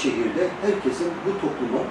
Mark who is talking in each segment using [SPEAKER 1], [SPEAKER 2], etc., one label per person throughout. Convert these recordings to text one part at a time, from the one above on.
[SPEAKER 1] şehirde herkesin bu topluma,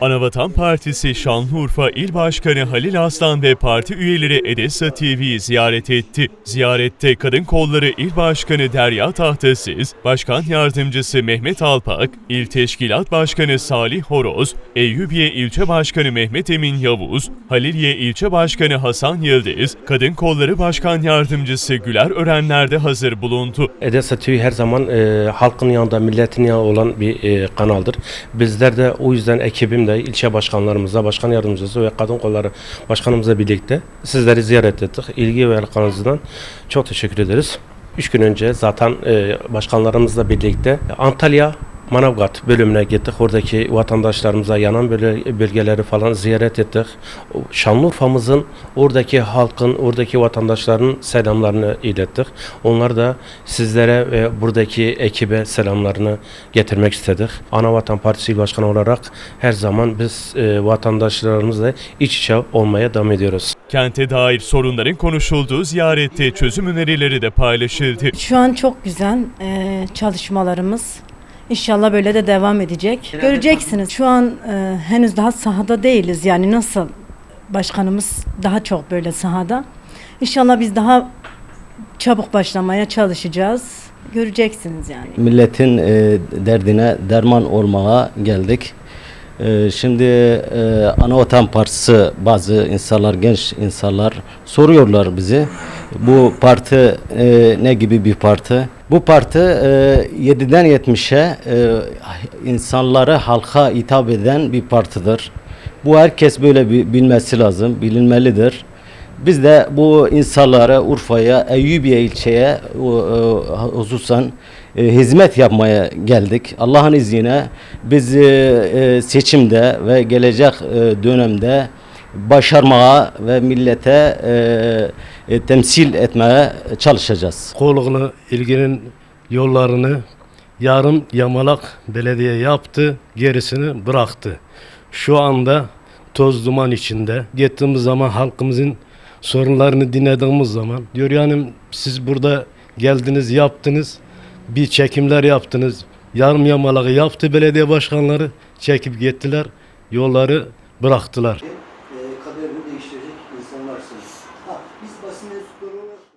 [SPEAKER 2] Anavatan Partisi Şanlıurfa İl Başkanı Halil Aslan ve parti üyeleri Edessa TV'yi ziyaret etti. Ziyarette Kadın Kolları İl Başkanı Derya Tahtasız, Başkan Yardımcısı Mehmet Alpak, İl Teşkilat Başkanı Salih Horoz, Eyyubiye İlçe Başkanı Mehmet Emin Yavuz, Haliliye İlçe Başkanı Hasan Yıldız, Kadın Kolları Başkan Yardımcısı Güler Örenler de hazır bulundu.
[SPEAKER 3] Edessa TV her zaman e, halkın yanında, milletin yanında olan bir e, kanaldır. Bizler de o yüzden ekibimle, ilçe başkanlarımızla, başkan yardımcısı ve kadın kolları başkanımızla birlikte sizleri ziyaret ettik. İlgi ve alakanızdan çok teşekkür ederiz. Üç gün önce zaten e, başkanlarımızla birlikte Antalya Manavgat bölümüne gittik. Oradaki vatandaşlarımıza yanan böyle bölgeleri falan ziyaret ettik. Şanlıurfa'mızın oradaki halkın, oradaki vatandaşların selamlarını ilettik. Onlar da sizlere ve buradaki ekibe selamlarını getirmek istedik. Anavatan Partisi İl Başkanı olarak her zaman biz e, vatandaşlarımızla iç içe olmaya devam ediyoruz.
[SPEAKER 2] Kente dair sorunların konuşulduğu ziyarette çözüm önerileri de paylaşıldı.
[SPEAKER 4] Şu an çok güzel e, çalışmalarımız. İnşallah böyle de devam edecek. Göreceksiniz. Şu an e, henüz daha sahada değiliz. Yani nasıl başkanımız daha çok böyle sahada. İnşallah biz daha çabuk başlamaya çalışacağız. Göreceksiniz yani.
[SPEAKER 5] milletin e, derdine derman olmaya geldik. E, şimdi e, Anavatan Partisi bazı insanlar, genç insanlar soruyorlar bizi. Bu parti e, ne gibi bir parti? Bu parti e, 7'den 70'e e, insanlara, halka hitap eden bir partidir. Bu herkes böyle bi- bilmesi lazım, bilinmelidir. Biz de bu insanlara Urfa'ya, Eyyubiye ilçeye e, hususan e, hizmet yapmaya geldik. Allah'ın izniyle biz e, e, seçimde ve gelecek e, dönemde başarmaya ve millete e, e, temsil etmeye çalışacağız.
[SPEAKER 6] Kolunu ilginin yollarını yarım yamalak belediye yaptı, gerisini bıraktı. Şu anda toz duman içinde. Gittiğimiz zaman halkımızın sorunlarını dinlediğimiz zaman diyor yani siz burada geldiniz yaptınız, bir çekimler yaptınız. Yarım yamalak yaptı belediye başkanları, çekip gittiler, yolları bıraktılar.